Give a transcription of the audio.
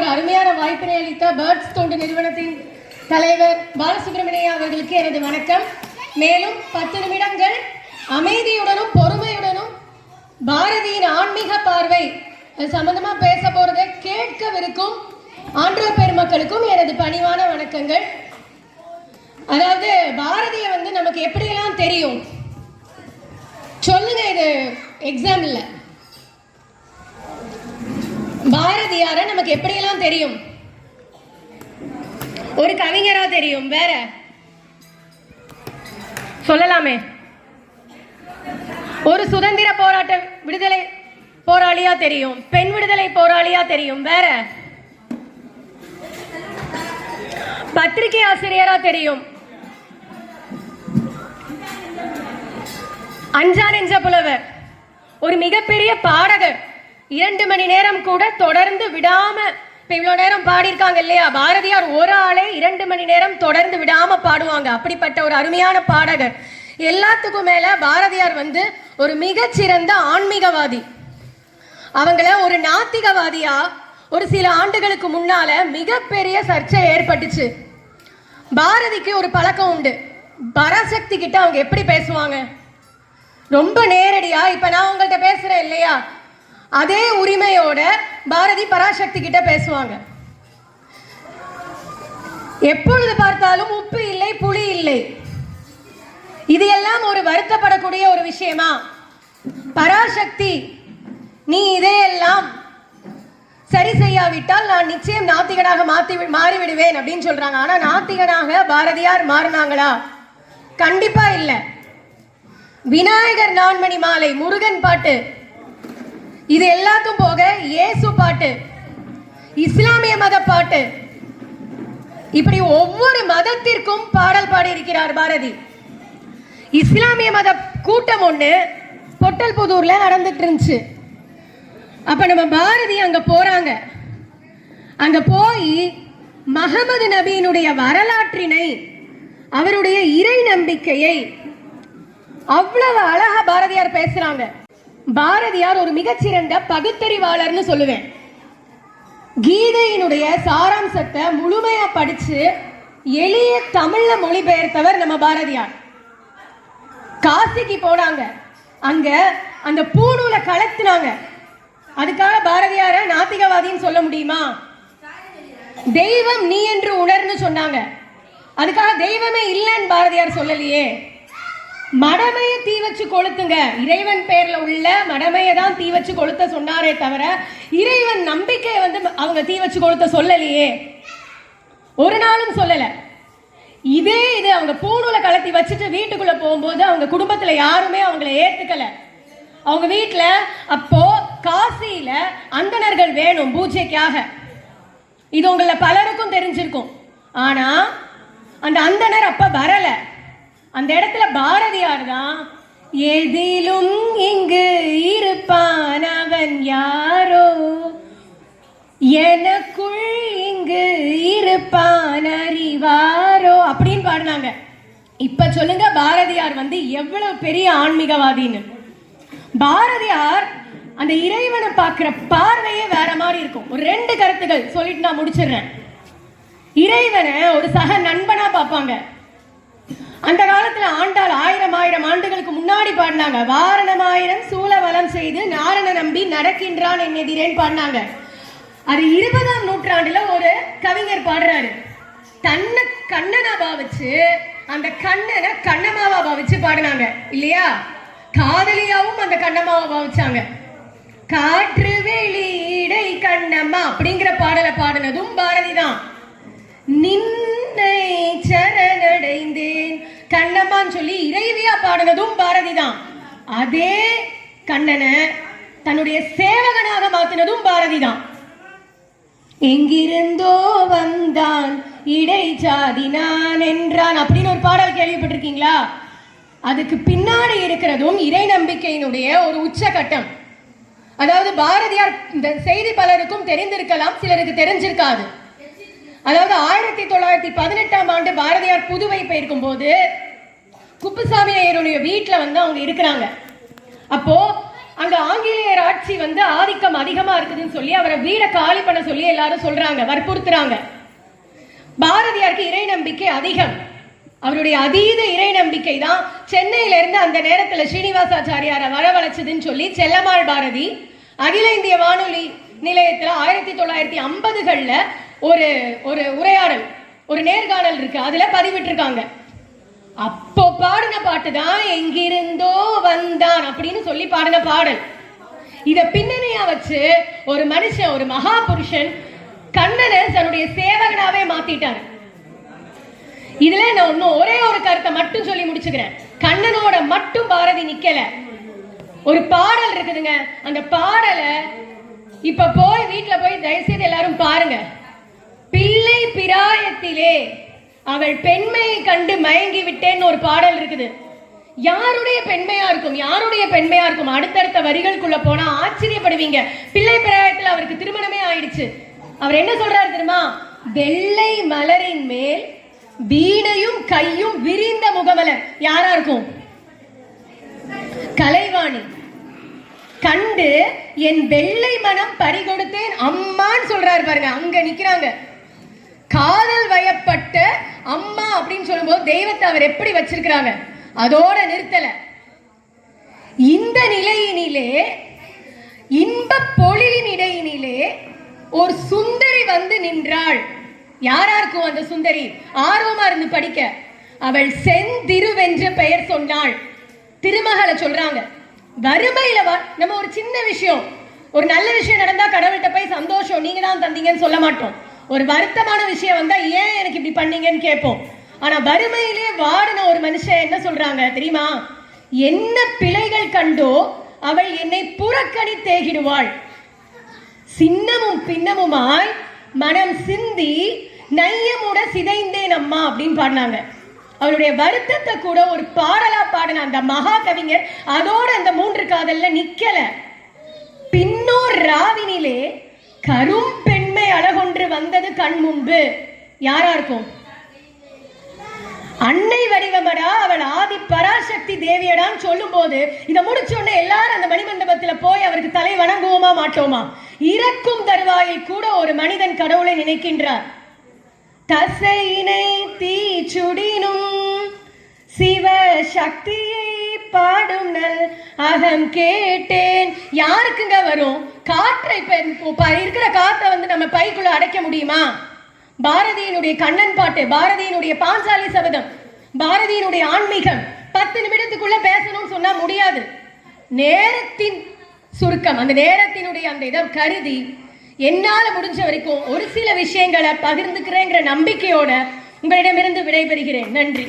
ஒரு அருமையான வாய்ப்பினை அளித்த பேர்ட்ஸ் தொண்டு நிறுவனத்தின் தலைவர் பாலசுப்ரமணியா அவர்களுக்கு எனது வணக்கம். மேலும் பத்து நிமிடங்கள் அமைதியுடனும் பொறுமையுடனும் பாரதியின் ஆன்மீக பார்வை சம்பந்தமா பேச போறதை கேட்கவிருக்கும் ஆண்டோர் பெருமக்களுக்கும் எனது பணிவான வணக்கங்கள். அதாவது பாரதியை வந்து நமக்கு எப்படியெல்லாம் தெரியும்? சொல்லுங்க இது எக்ஸாம் இல்லை பாரதியார நமக்கு எப்படியெல்லாம் தெரியும்? ஒரு கவிஞரா தெரியும் வேற? சொல்லலாமே. ஒரு சுதந்திர போராட்ட விடுதலை போராளியா தெரியும் பெண் விடுதலை போராளியா தெரியும் வேற? பத்திரிகை ஆசிரியரா தெரியும். அஞ்சா நெஞ்ச புலவர். ஒரு மிகப்பெரிய பாடகர். இரண்டு மணி நேரம் கூட தொடர்ந்து விடாம இப்ப இவ்வளவு நேரம் பாடியிருக்காங்க இல்லையா? பாரதியார் ஒரு ஆளே இரண்டு மணி நேரம் தொடர்ந்து விடாம பாடுவாங்க. அப்படிப்பட்ட ஒரு அருமையான பாடகர். எல்லாத்துக்கும் மேல பாரதியார் வந்து ஒரு மிகச்சிறந்த ஆன்மீகவாதி. அவங்கள ஒரு நாத்திகவாதியா ஒரு சில ஆண்டுகளுக்கு முன்னால மிகப்பெரிய சர்ச்சை ஏற்பட்டுச்சு. பாரதிக்கு ஒரு பழக்கம் உண்டு. பராசக்தி கிட்ட அவங்க எப்படி பேசுவாங்க? ரொம்ப நேரடியா இப்ப நான் உங்கள்கிட்ட பேசுறேன் இல்லையா? அதே உரிமையோட பாரதி பராசக்தி கிட்ட பேசுவாங்க. எப்பொழுது பார்த்தாலும் உப்பு இல்லை புளி இல்லை. இது எல்லாம் ஒரு வருத்தப்படக்கூடிய ஒரு விஷயமா? பராசக்தி நீ இதையெல்லாம் சரி செய்யாவிட்டால் நான் நிச்சயம் நாத்திகனாக மாத்தி மாறிவிடுவேன் அப்படின்னு சொல்றாங்க. ஆனா நாத்திகனாக பாரதியார் மாறினாங்களா? கண்டிப்பா இல்லை. விநாயகர் நான்மணி மாலை முருகன் பாட்டு. இது எல்லாத்தும் போக இயேசு பாட்டு இஸ்லாமிய மத பாட்டு. இப்படி ஒவ்வொரு மதத்திற்கும் பாடல் பாடியிருக்கிறார் பாரதி. இஸ்லாமிய மத கூட்டம் ஒண்ணு பொட்டல் புதூர்ல நடந்துட்டு இருந்துச்சு. அப்ப நம்ம பாரதி அங்க போறாங்க. அங்க போய் மகமது நபியினுடைய வரலாற்றினை அவருடைய இறை நம்பிக்கையை அவ்வளவு அழகா பாரதியார் பேசுறாங்க. பாரதியார் ஒரு மிகச்சிறந்த பகுத்தறிவாளர்னு சொல்லுவேன். கீதையினுடைய சாராம்சத்தை முழுமையா படிச்சு எளிய தமிழ்ல மொழிபெயர்த்தவர் நம்ம பாரதியார். காசிக்கு போனாங்க. அங்க அந்த பூணூலை கலத்துனாங்க. அதுக்காக பாரதியார நாத்திகவாதின்னு சொல்ல முடியுமா? தெய்வம் நீ என்று உணர்ன்னு சொன்னாங்க. அதுக்காக தெய்வமே இல்லைன்னு பாரதியார் சொல்லலையே. மடமைய தீ வச்சு கொளுத்துங்க. இறைவன் பேர்ல உள்ள மடமைய தான் தீ வச்சு கொளுத்த சொன்னாரே தவிர இறைவன் நம்பிக்கையை வந்து அவங்க தீ வச்சு கொளுத்த சொல்லலையே. ஒரு நாளும் சொல்லல. இதே இது அவங்க பூணூலை கலத்தி வச்சுட்டு வீட்டுக்குள்ள போகும்போது அவங்க குடும்பத்துல யாருமே அவங்கள ஏத்துக்கல. அவங்க வீட்டுல அப்போ காசியில அந்தணர்கள் வேணும் பூஜைக்காக. இது உங்கள பலருக்கும் தெரிஞ்சிருக்கும். ஆனா அந்த அந்தணர் அப்ப வரல. அந்த இடத்துல பாரதியார் தான் எதிலும் இங்கு இருப்பான் அவன் யாரோ? எனக்குள் இங்கு இருப்பான் அறிவாரோ? அப்படின்னு பாடினாங்க. இப்ப சொல்லுங்க பாரதியார் வந்து எவ்வளவு பெரிய ஆன்மீகவாதின்னு. பாரதியார் அந்த இறைவனை பார்க்கிற பார்வையே வேற மாதிரி இருக்கும். ஒரு ரெண்டு கருத்துகள் சொல்லிட்டு நான் முடிச்சிடுறேன். இறைவனை ஒரு சக நண்பனா பார்ப்பாங்க. அந்த காலத்துல ஆண்டாள் ஆயிரம் ஆயிரம் ஆண்டுகளுக்கு முன்னாடி பாடினாங்க. வாரணம் ஆயிரம் சூழவலம் செய்து நாரண நம்பி நடக்கின்றான் என் எதிரேன்னு பாடினாங்க. அது இருபதாம் நூற்றாண்டுல ஒரு கவிஞர் பாடுறாரு. தன்னை கண்ணனா பாவிச்சு அந்த கண்ணனை கண்ணமாவா பாவிச்சு பாடினாங்க. இல்லையா? காதலியாவும் அந்த கண்ணமாவா பாவிச்சாங்க காற்று வெளியிடை கண்ணம்மா அப்படிங்கிற பாடலை பாடினதும் பாரதி தான் நின்னை கண்ணம்மான்னு சொல்லி இறைவியா பாடினதும் பாரதி தான் அதே கண்ணனை தன்னுடைய சேவகனாக மாத்தினதும் பாரதி தான் எங்கிருந்தோ வந்தான் இடை சாதி நான் என்றான் அப்படின்னு ஒரு பாடல் கேள்விப்பட்டிருக்கீங்களா? அதுக்கு பின்னாடி இருக்கிறதும் இறை நம்பிக்கையினுடைய ஒரு உச்சகட்டம். அதாவது பாரதியார் இந்த செய்தி பலருக்கும் தெரிந்திருக்கலாம் சிலருக்கு தெரிஞ்சிருக்காது. அதாவது ஆயிரத்தி தொள்ளாயிரத்தி பதினெட்டாம் ஆண்டு பாரதியார் புதுவை போயிருக்கும் போது குப்புசாமி ஐயருடைய வீட்டில் வந்து அவங்க இருக்கிறாங்க. அப்போ அங்க ஆங்கிலேயர் ஆட்சி வந்து ஆதிக்கம் அதிகமா இருக்குதுன்னு சொல்லி அவரை வீட காலி பண்ண சொல்லி எல்லாரும் சொல்றாங்க வற்புறுத்துறாங்க. பாரதியாருக்கு இறை நம்பிக்கை அதிகம். அவருடைய அதீத இறை நம்பிக்கை தான் சென்னையில இருந்து அந்த நேரத்துல ஸ்ரீனிவாசாச்சாரியாரை வரவழைச்சதுன்னு சொல்லி செல்லம்மாள் பாரதி அகில இந்திய வானொலி நிலையத்துல ஆயிரத்தி தொள்ளாயிரத்தி ஐம்பதுகள்ல ஒரு ஒரு உரையாடல் ஒரு நேர்காணல் இருக்கு. அதுல பதிவிட்டிருக்காங்க. அப்போ பாடின பாட்டு தான் எங்கிருந்தோ வந்தான் அப்படின்னு சொல்லி பாடின பாடல். இத பின்னணியா வச்சு ஒரு மனுஷன் ஒரு மகா புருஷன் கண்ணனை தன்னுடைய சேவகனாவே மாத்திட்டாரு. இதுல நான் இன்னும் ஒரே ஒரு கருத்தை மட்டும் சொல்லி முடிச்சுக்கிறேன். கண்ணனோட மட்டும் பாரதி நிக்கல. ஒரு பாடல் இருக்குதுங்க. அந்த பாடலை இப்ப போய் வீட்டுல போய் தயவுசெய்து எல்லாரும் பாருங்க. பிள்ளை பிராயத்திலே அவள் பெண்மையை கண்டு மயங்கி விட்டேன்னு ஒரு பாடல் இருக்குது. யாருடைய பெண்மையா இருக்கும்? யாருடைய பெண்மையா இருக்கும்? அடுத்தடுத்த வரிகளுக்குள்ள போனா ஆச்சரியப்படுவீங்க. பிள்ளை பிராயத்தில் அவருக்கு திருமணமே ஆயிடுச்சு. அவர் என்ன சொல்றாரு தெரியுமா? வெள்ளை மலரின் மேல் வீணையும் கையும் விரிந்த முகமலர். யாரா இருக்கும்? கலைவாணி. கண்டு என் வெள்ளை மனம் பறிகொடுத்தேன். அம்மான்னு சொல்றாரு பாருங்க. அங்க நிக்கிறாங்க. காதல் வயப்பட்ட அம்மா அப்படின்னு சொல்லும்போது தெய்வத்தை அவர் எப்படி வச்சிருக்கிறாங்க? அதோட நிறுத்தல. இந்த நிலையினிலே இன்ப பொழிலின் இடையினிலே ஒரு சுந்தரி வந்து நின்றாள். யாரா இருக்கும் அந்த சுந்தரி? ஆர்வமா இருந்து படிக்க. அவள் செந்திருவென்று பெயர் சொன்னாள். திருமகளை சொல்றாங்க. வறுமையில நம்ம ஒரு சின்ன விஷயம். ஒரு நல்ல விஷயம் நடந்தா கடவுள்கிட்ட போய் சந்தோஷம். நீங்க தான் தந்தீங்கன்னு சொல்ல மாட்டோம். ஒரு வருத்தமான விஷயம் வந்தா ஏன் எனக்கு இப்படி பண்ணீங்கன்னு கேட்போம். ஆனா வறுமையிலே வாடின ஒரு மனுஷன் என்ன சொல்றாங்க தெரியுமா? என்ன பிழைகள் கண்டோ அவள் என்னை புறக்கணி தேகிடுவாள். சின்னமும் பின்னமுமாய் மனம் சிந்தி நையமுட சிதைந்தேன் அம்மா அப்படின்னு பாடினாங்க. அவருடைய வருத்தத்தை கூட ஒரு பாடலா பாடின அந்த மகா கவிஞர் அதோட அந்த மூன்று காதல்ல நிக்கல. பின்னோர் ராவினிலே கரும் பெண்மை அழகொன்று வந்தது கண் முன்பு. யாரா இருக்கும் அன்னை வடிவமடா அவள் ஆதி பராசக்தி தேவியடான்னு சொல்லும் போது இதை முடிச்சோடனே எல்லாரும் அந்த மணிமண்டபத்துல போய் அவருக்கு தலை வணங்குவோமா மாட்டோமா? இறக்கும் தருவாயில் கூட ஒரு மனிதன் கடவுளை நினைக்கின்றார். தசையினை தீச்சுடினும் சிவ சக்தியை பாடும் நல் அகம் கேட்டேன். யாருக்குங்க வரும்? காற்றை இருக்கிற காற்றை வந்து நம்ம பைக்குள்ள அடைக்க முடியுமா? பாரதியினுடைய கண்ணன் பாட்டு பாரதியினுடைய பாஞ்சாலி சபதம் பாரதியினுடைய ஆன்மீகம். பத்து நிமிடத்துக்குள்ள பேசணும்னு சொன்னா முடியாது. நேரத்தின் சுருக்கம் அந்த நேரத்தினுடைய அந்த இதை கருதி என்னால முடிஞ்ச வரைக்கும் ஒரு சில விஷயங்களை பகிர்ந்துக்கிறேங்கிற நம்பிக்கையோட உங்களிடமிருந்து விடைபெறுகிறேன். நன்றி.